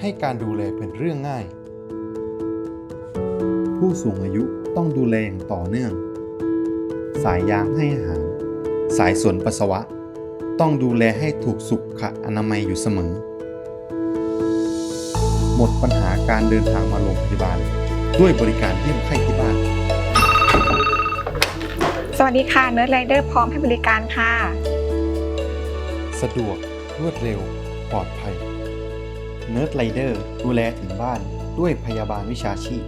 ให้การดูแลเป็นเรื่องง่าย ผู้สูงอายุต้องดูแลอย่างต่อเนื่อง สายยางให้อาหาร สายสวนปัสสาวะ ต้องดูแลให้ถูกสุขอนามัยอยู่เสมอ หมดปัญหาการเดินทางมาโรงพยาบาล ด้วยบริการเยี่ยมไข้ที่บ้าน สวัสดีค่ะเนิร์ดไรเดอร์พร้อมให้บริการค่ะ สะดวกรวดเร็ว ปลอดภัย เนิร์ดไรเดอร์ดูแลถึงบ้านด้วยพยาบาลวิชาชีพ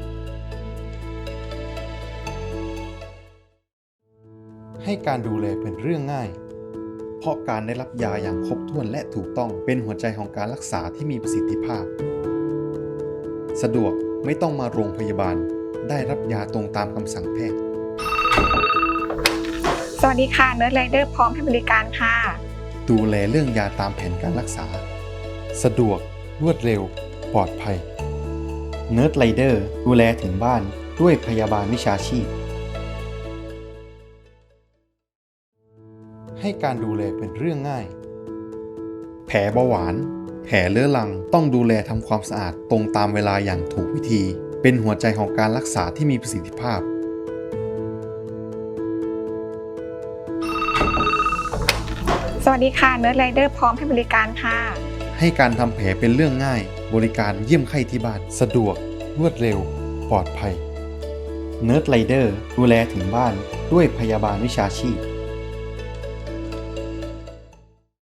ให้การดูแลเป็นเรื่องง่าย เพราะการได้รับยาอย่างครบถ้วนและถูกต้องเป็นหัวใจของการรักษาที่มีประสิทธิภาพ สะดวกไม่ต้องมาโรงพยาบาล ได้รับยาตรงตามคำสั่งแพทย์ สวัสดีค่ะเนิร์ดไรเดอร์พร้อมให้บริการค่ะ ดูแลเรื่องยาตามแผนการรักษา สะดวก รวดเร็ว ปลอดภัยเนิร์ดไรเดอร์ดูแลถึงบ้านด้วยพยาบาลวิชาชีพ ให้การดูแลเป็นเรื่องง่าย แผลเบาหวาน แผลเรื้อรังต้องดูแลทำความสะอาดตรงตามเวลาอย่างถูกวิธี เป็นหัวใจของการรักษาที่มีประสิทธิภาพ สวัสดีค่ะเนิร์ดไรเดอร์พร้อมให้บริการค่ะ ให้การทำแผลเป็นเรื่องง่าย บริการเยี่ยมไข้ที่บ้าน สะดวก รวดเร็ว ปลอดภัยเนิร์ดไลเดอร์ดูแลถึงบ้านด้วยพยาบาลวิชาชีพ